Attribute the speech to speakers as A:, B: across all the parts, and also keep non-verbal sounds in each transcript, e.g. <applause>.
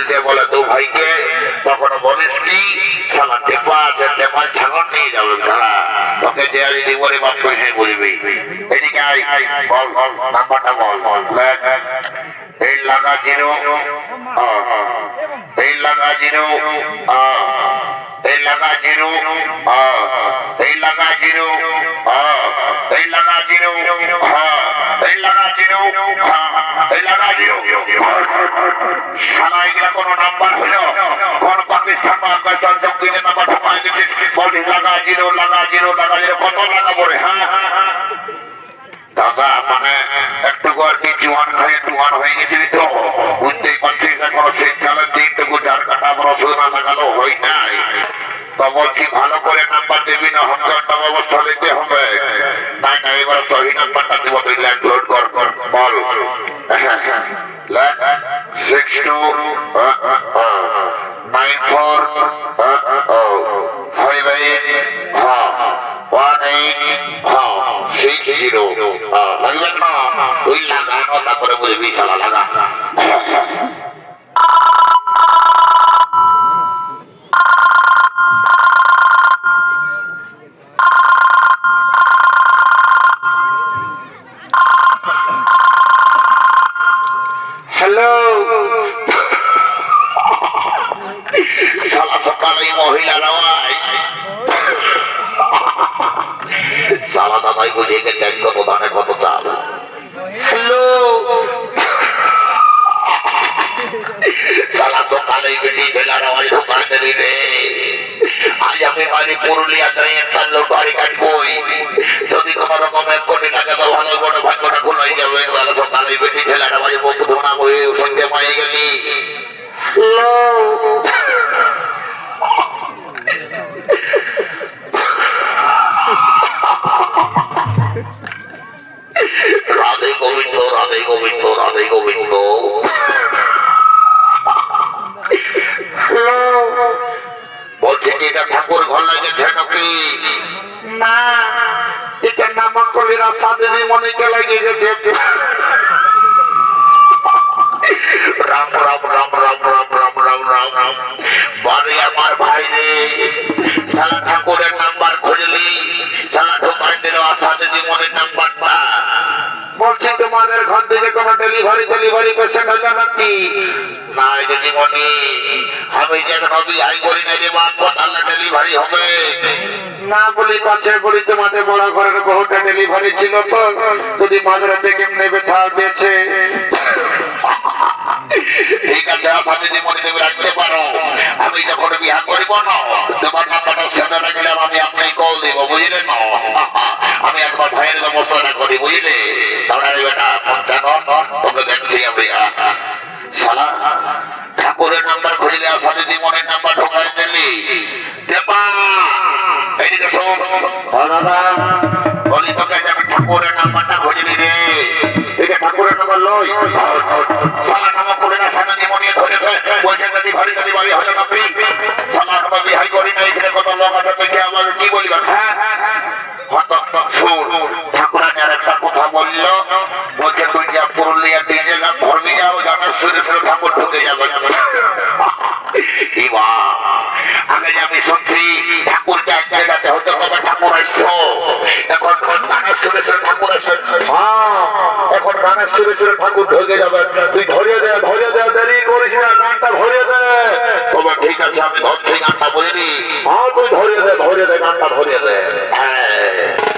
A: খুলতে বলে দু ভাইকে তখন বলিস কি? সালা টেপা আছে ছাগল নিয়ে যাবে তোকে যে আজ দিব রে বাপ হ্যাঁ বলবি। এদিকে আয়, বল, নাম্বারটা বল। এই লাগা জিরো এই লাগা জিরো এই লাগা জিরো এই লাগা জিরো এই লাগা জিরো এই লাগা জিরো এই লাগা জিরো। কোনো নাম্বার হলো কোন পাকিস্তান বা আফগানিস্তান জঙ্গিদের নাম্বার ঢোকাই দিচ্ছিস বলছিস লাগা, জিরো লাগা জিরো লাগা, জিরো, কত লাগাবো রে হ্যাঁ? দাদা মানে একটু আর কি জোয়ান খাইয়ে জোয়ান হয়ে গেছিলি তো। বুঝতেই পারছিস এখন সেই চালের দিনটুকু যার কাটা বড় সোনা লাগালো হয় নাই। তো বলছি, ভালো করে নাম্বার দিবি না হমকে একটা ব্যবস্থা নিতে হবে। সবাই বুঝে গেছেন ভগবানের কত দাম হ্যালো। তারা আজ আমি পুরুলিয়া ট্রেন লোক গাড়ি কাটবই। যদি কোনো রকমের কোটি টাকা ভালো বড় ভাগ্যটা সাদেবী মনিকে লেগে গেছে রাম রাম রাম রাম রাম রাম রাম রাম রাম। বাড়ি আমার ভাই রে। সালা ঠাকুরের নাম্বার খুঁজলি সালা ঢোকাই দিল দিদি মনের নাম্বারটা। বলছি, তোমাদের ঘর থেকে কোনো ডেলিভারি ডেলিভারি পেশেন্ট হলো নাকি? না দিদিমণি আমি যে নদী হাই করি না যে হাসপাতালে ডেলিভারি হবে। না বলি তোমাদের বড় ঘরের বহুটা ডেলিভারি ছিল তো। যদি মাঝরাতে কেমনে ব্যথা পেয়েছে? কল দিব আমি ভাইয়ের করি দেখছি আমি। ঠাকুরের নাম্বার খুঁজলে আশা দিদিমণির নাম্বার ঢোকাই দিলি দেবা এইদিকে শোন ও বলি, তোকে বলছে তুই আমার তুই যা ধরবি যাও জানার সুরে ঠাকুর ঢুকে যাবে। <laughs> আমি শুনছি ঠাকুরকে এক গানের সুরে সুরে ঠাকুর ঢুকে যাবে। তুই ধরিয়ে দে ধরে দে দেরি করিস না গানটা ধরে দে। তবে ঠিক আছে আমি ধরছি গানটা বুঝলি হ্যাঁ তুই ধরিয়ে দে ধরিয়ে দে গানটা ধরিয়ে দে। হ্যাঁ।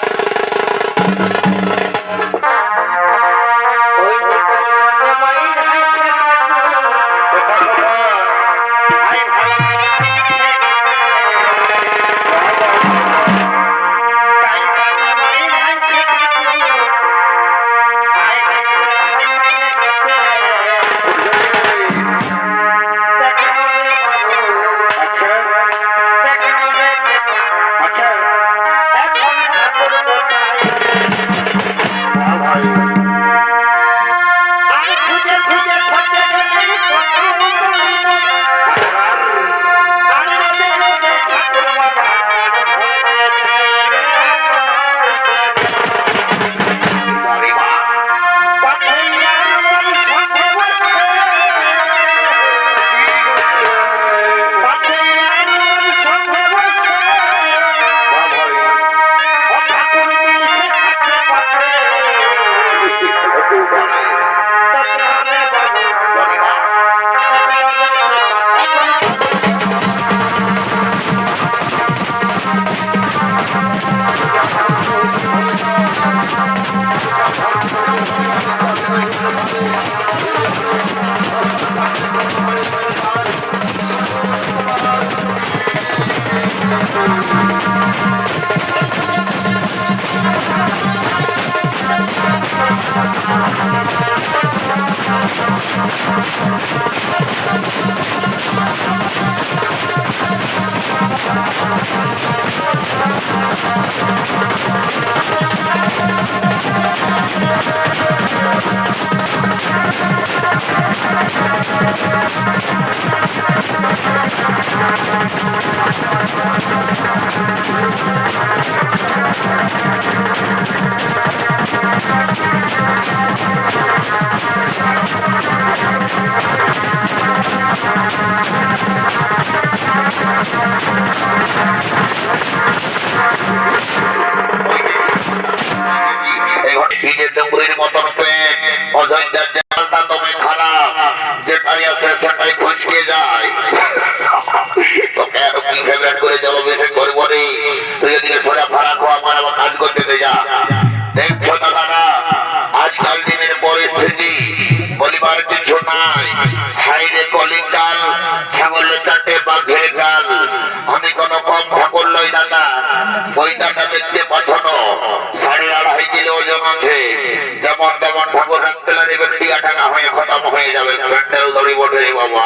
A: বটে বাবা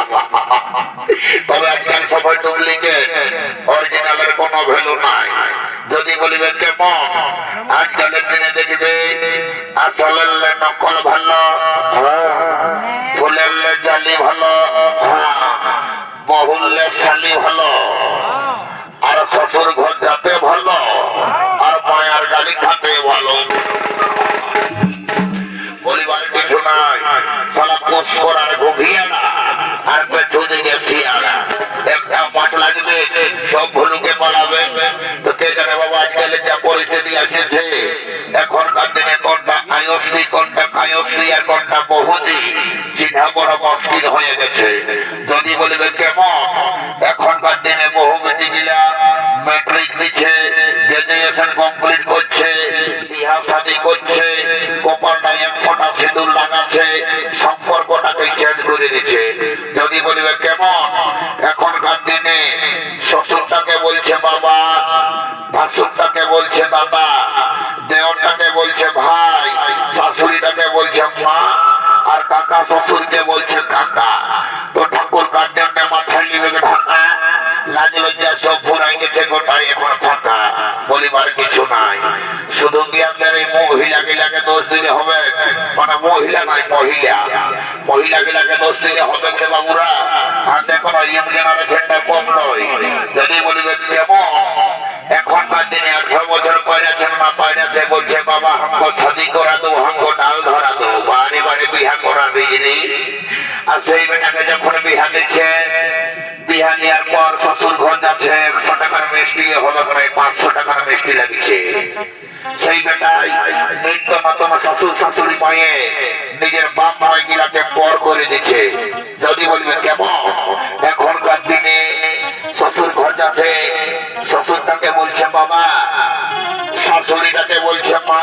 A: তবে অরিজিনালের কোনো ভ্যালু নাই যদি বলিবে কেমন আজকালের দিনে দেখবে, আসলের নকল ভালো। ফুলের জালি ভালো হ্যাঁ। শালি ভালো, আর শ্বশুর ঘর যাতে ভালো, আর মায়ার গালি খাতে ভালো পরিবার কিছু নাই, সালা কোষ করার ঘুঘিয়ারা আর পেছু গেছি শিয়ারা একটা মাঠ লাগবে সব ভুলুকে পালাবে তো কে জানে বাবা আজকালের যা পরিস্থিতি আসেছে এখনকার দিনে কোনটা আয়স্রি কোনটা কায়স্রি আর কোনটা বহুদি চিঠা বড় মুশকিল হয়ে গেছে যদি বলবে কেমন শ্বশুরকে বলছে কাকা তো ঠাকুর কার জন্য মাথায় নিবে গেছে দোষ হবে। মানে বাবুরা? কম এখনকার দিনে আঠারো বছর পয়রাছেন না পয়রাছে বলছে, বাবা হামকো শাদি করা, দো হামকো ডাল বিহা আর সেই বেটাকে যখন বিহা দিচ্ছে, বিহা নেওয়ার পর শ্বশুর ঘর যাচ্ছে, একশো টাকার মিষ্টি, হলো পাঁচশো টাকার মিষ্টি লাগছে। সেই বেটাই নিত্য নতুন শ্বশুর শাশুড়ি পায়ে নিজের বাপ মাই গিলাকে পর করে দিচ্ছে। যদি বলবে, কেমন? এখনকার দিনে শ্বশুর ঘর যাচ্ছে, শ্বশুরটাকে বলছে, বাবা, শাশুড়িটাকে বলছে, মা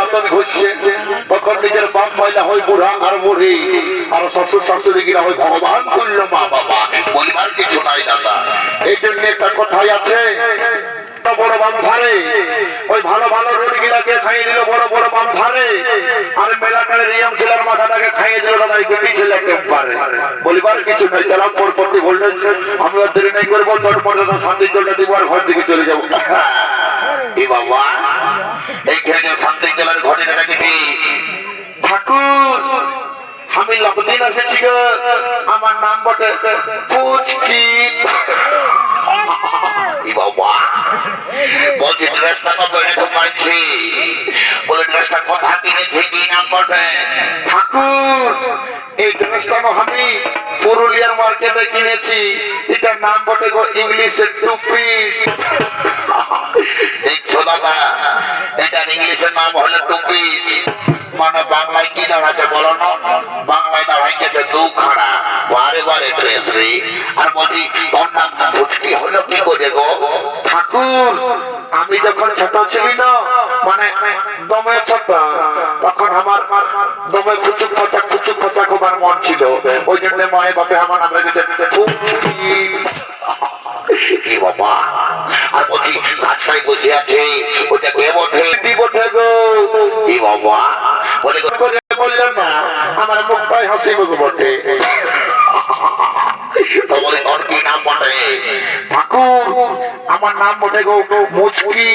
A: দাঁতন ঘুরছে তখন নিজের বাপ মহিলা হই বুড়া আর বুড়ি। আর শ্বশুর শাশুড়ি গিরা হই ভগবান তুল্য মা বাবা। বলিবার কিছু নাই দাদা। এই জন্য একটা কথাই আছে। তারা পরপরটি বললেন, আমি আর দেরি নাই করব চটপট দাদা শান্তির জলটা দিব আর ঘর দিকে চলে যাব। <laughs> এ বাবা? শান্তি জলের ঘটনা রেখেছি ঠাকুর আমি লকদিন এসেছি আমার নাম বটে পুচকি এ বাবা। বলছি ড্রেসটা তো বেড়ে তো পাইছি বলে ড্রেসটা কোথা কিনেছি কি নাম বটে। ঠাকুর এই ড্রেসটা আমি পুরুলিয়ার মার্কেটে কিনেছি। এটার নাম বটে গো ইংলিশের টু পিস দেখছ দাদা এটার ইংলিশের নাম হলো টু পিস মানে বাংলায় কি দাঁড়াচ্ছে বলো না বাংলায় দাঁড়াই গেছে দু খাড়া বারে বারে আর বলছি তোর নাম ফুচকি হলো কি করে গো? ঠাকুর আমি যখন ছোট ছিলি না মানে দমে ছোট তখন আমার দমে ফুচুক ফচাক ফুচুক ফচাক আমার মন ছিল। ওই জন্য মায়ের বাপে আমার নাম রেখেছে ফুচকি কি বাবা। আর বলছি গাছটাই বসে আছে ওটা কে বটে? কি বটে গো। কি বাবা। বলে গো, না আমার মুখটাই হাসি বটে তো বলে তোর কি নাম বটে ঠাকুর আমার নাম বটে গো, মুচকি।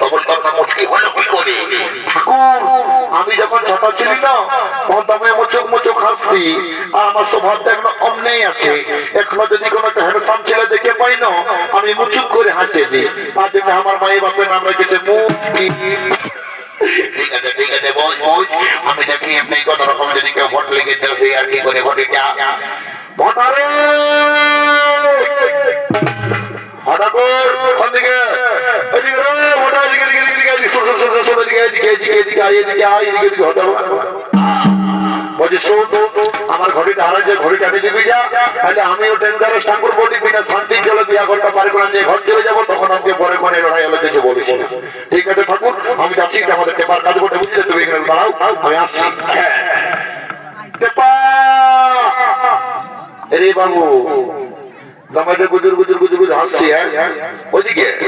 A: তখন মুচকি আমি যখন ছিলি না তখন আর আমার এখনও আছে। এখনও যদি কোনো হ্যান্ডসাম ছেলে দেখে পাই না, আমি মুচুক করে হাসে দিই। তার জন্য আমার মায়ের বাপের নাম রেখেছে মুচকি। ঠিক আছে ঠিক আছে আমি দেখি এমনি কত রকম যদি কেউ ভোট লেগে দেয় আর কি করে ভোটটা ভোটারে হঠাৎ কোন দিকে এদিকে রে, ওটা এদিকে, এদিকে, এদিকে, এদিকে, এদিকে এদিকে এদিকে এদিকে এদিকে, এদিকে, এদিকে, এদিকে, এদিকে এদিকে, এদিকে, এদিকে।
B: বলছি, শোন, আমার ঘড়িটা নিয়ে দিবি যা। তাহলে আমিও ঠাকুর বলি, বিনা শান্তির জলে ঘরটা পারি করে যে ঘর চলে যাব, তখন আমাকে পরে কোনে লড়াই হলে কিছু বলিস ঠিক আছে ঠাকুর, আমি যাচ্ছি আমাদের কাজ করতে, বুঝলে তুমি এখানে দাঁড়াও, আমি আসছি। রে বাবু হ্যাঁ?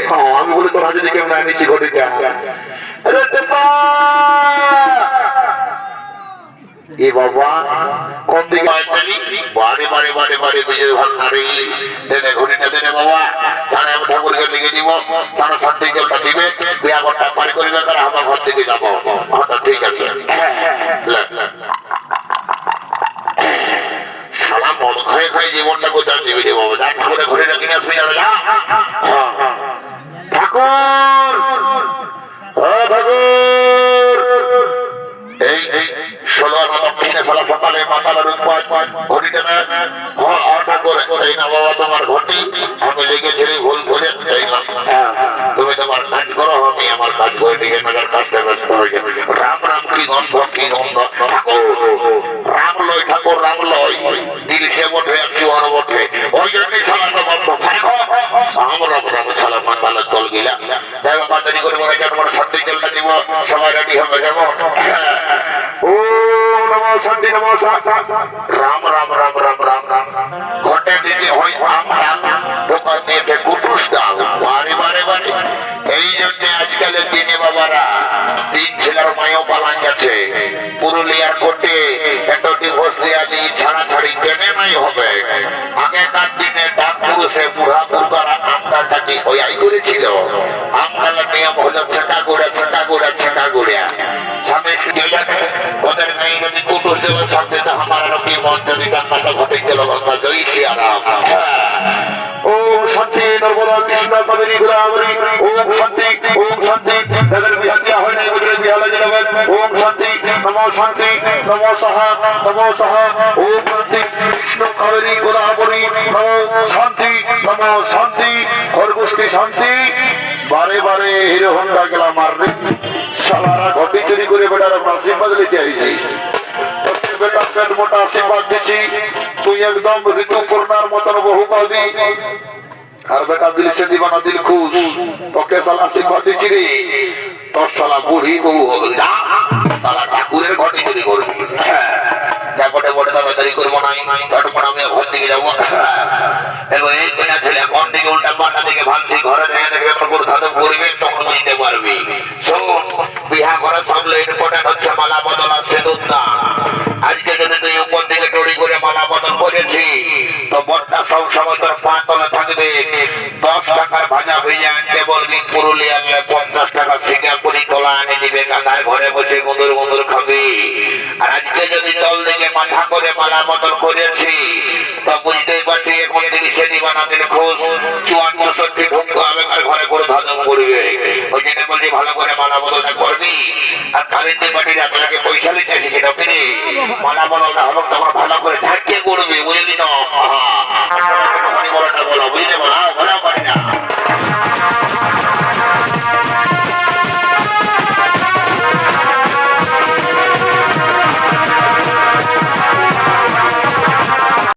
B: হ্যাঁ আমি বলে ঘটিটা আরে টেপা এ বাবা, কোন দিকে
A: বারে বারে বারে বারে বিজয় ভান্ডারি দেনে ঘড়িটা দেনে বাবা। তাহলে আমি ঠাকুরকে লিখে দিব তারা শান্তি জলটা দিবে। বিয়া ঘরটা পারি করিবে তারা আমার ঘর থেকে যাব। আচ্ছা ঠিক আছে। হ্যাঁ।
B: ঠাকুর!
A: এই জন্য আজকালের দিনে বাবারা, তিন ছেলের মায়ও পালান গেছে। পুরুলিয়ার কোর্টে এত ডিভোর্স দেওয়া দিয়ে ছাড়াছাড়ি কেনে নাই হবে? আগেকার দিনে ডাক পুরুষে বুড়া আই করেছিল আমদালার নিয়ম হলো ছোটা গুড়া ছোটা গুড়া ছোটা গুড়া। স্বামী ওদের নেই যদি
B: ওম শান্তি, নর্মদা শান্তি, ওম সাহা, নমো সাহা। ওম শান্তি, কৃষ্ণ কাবেরী গোদাবরী নমো শান্তি নমো শান্তি খরগোষ্ঠী শান্তি। বারে বারে হিরো হন্ডা গেলাম আর রে। সালারা ঘটি চুরি করে বেটার আশীর্বাদ আইছিস তোকে বেটা
A: ঠাকুরের ঘটে চুরি করবি। হ্যাঁ। বটে বটে তাড়াতাড়ি করব নাই চটপট আমি ঘর দিকে যাব দেখো এই কিনা ছেলে কোন দিকে উল্টা পাল্টা দিকে ভাঙছি, ঘরে দেখে দেখবে ঠাকুর ধাদম করবে, তখন বুঝতে পারবি। শোন, বিহা ঘরে সবলে ইম্পর্টেন্ট হচ্ছে মালা বদল আর দান আজকে যদি তুই উপর দিকে টড়ি করে মালা বদল করেছি তো বটটা সব সময় তোর পা থাকবে। দশ টাকার ভাজা ভেজে আনতে বলবি পুরুলিয়ার পঞ্চাশ টাকা সিঙ্গাপুরি কলা আনে দিবে কাঁথায় ঘরে বসে গুঁদুর গুঁদুর খাবি আর আজকে যদি দল দিকে মাথা করে মালা মতন করেছি তা বুঝতেই পারছি এখন তিনি সেদি বানাতেন খোঁজ চুয়ান্ন ষষ্ঠী ঢুকতে ঘরে করে ভাজম করবে ওই জন্য বলছি ভালো করে মালা বদলটা করবি আর কালিন্দি পাটির আপনাকে পয়সা দিতেছি সেটা পেরে মালা বদলটা হলো তখন ভালো করে ঝাঁকিয়ে করবি বুঝলি না বলো বুঝলে বলা Fire!